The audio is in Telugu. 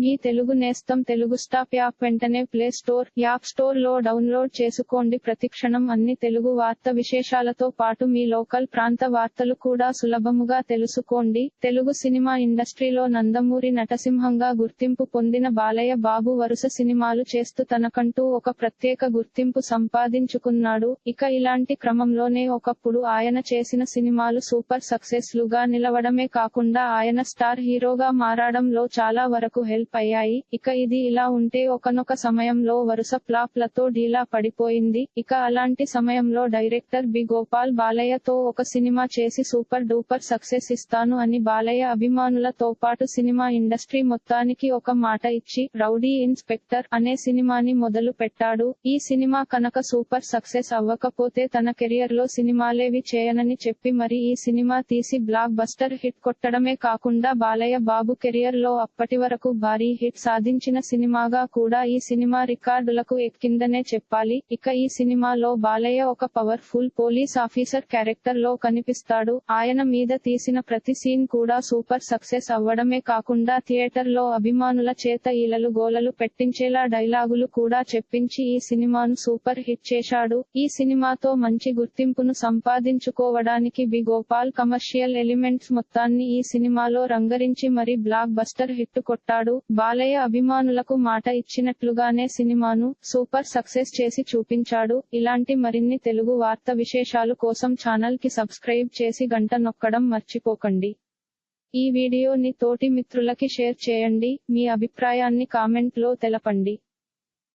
మీ తెలుగు నేస్తం తెలుగు స్టాప్ యాప్ వెంటనే ప్లే స్టోర్ యాప్ స్టోర్లో డౌన్లోడ్ చేసుకోండి. ప్రతిక్షణం అన్ని తెలుగు వార్త విశేషాలతో పాటు మీ లోకల్ ప్రాంత వార్తలు కూడా సులభముగా తెలుసుకోండి. తెలుగు సినిమా ఇండస్ట్రీలో నందమూరి నటసింహంగా గుర్తింపు పొందిన బాలయ్య బాబు వరుస సినిమాలు చేస్తూ తనకంటూ ఒక ప్రత్యేక గుర్తింపు సంపాదించుకున్నాడు. ఇక ఇలాంటి క్రమంలోనే ఒకప్పుడు ఆయన చేసిన సినిమాలు సూపర్ సక్సెస్ లుగా నిలవడమే కాకుండా ఆయన స్టార్ హీరోగా మారడంలో చాలా వరకు హెల్ప్ అయ్యాయి ఇక ఇది ఇలా ఉంటే ఒకనొక సమయంలో వరుస ఫ్లాప్లతో డీలా పడిపోయింది. ఇక అలాంటి సమయంలో డైరెక్టర్ బి. గోపాల్ బాలయ్యతో ఒక సినిమా చేసి సూపర్ డూపర్ సక్సెస్ ఇస్తాను అని బాలయ్య అభిమానులతో పాటు సినిమా ఇండస్ట్రీ మొత్తానికి ఒక మాట ఇచ్చి రౌడీ ఇన్స్పెక్టర్ అనే సినిమాని మొదలు పెట్టాడు. ఈ సినిమా కనుక సూపర్ సక్సెస్ అవ్వకపోతే తన కెరియర్లో సినిమాలేవి చేయనని చెప్పి మరి ఈ సినిమా తీసి బ్లాక్ బస్టర్ హిట్ కొట్టడమే కాకుండా బాలయ్య బాబు కెరియర్లో అప్పటి వరకు భారీ హిట్ సాధించిన సినిమాగా కూడా ఈ సినిమా రికార్డులకు ఎక్కిందనే చెప్పాలి. ఇక ఈ సినిమాలో బాలయ్య ఒక పవర్ఫుల్ పోలీస్ ఆఫీసర్ క్యారెక్టర్లో కనిపిస్తాడు. ఆయన మీద తీసిన ప్రతి సీన్ కూడా సూపర్ సక్సెస్ అవ్వడమే కాకుండా థియేటర్లో అభిమానుల చేత ఈలలు గోలలు పెట్టించేలా డైలాగులు కూడా చెప్పించి ఈ సినిమాను సూపర్ హిట్ చేశాడు. ఈ సినిమాతో మంచి గుర్తింపును సంపాదించుకోవడానికి బి గోపాల్ కమర్షియల్ ఎలిమెంట్స్ మొత్తాన్ని ఈ సినిమాలో రంగరించి మరి బ్లాక్ బస్టర్ హిట్ కొట్టాడు. బాలయ్య అభిమానులకు మాట ఇచ్చినట్లుగానే సినిమాను సూపర్ సక్సెస్ చేసి చూపించాడు. ఇలాంటి మరిన్ని తెలుగు వార్త విశేషాలు కోసం ఛానల్కి సబ్స్క్రైబ్ చేసి గంట నొక్కడం మర్చిపోకండి. ఈ వీడియోని తోటి మిత్రులకి షేర్ చేయండి. మీ అభిప్రాయాన్ని కామెంట్లో తెలపండి.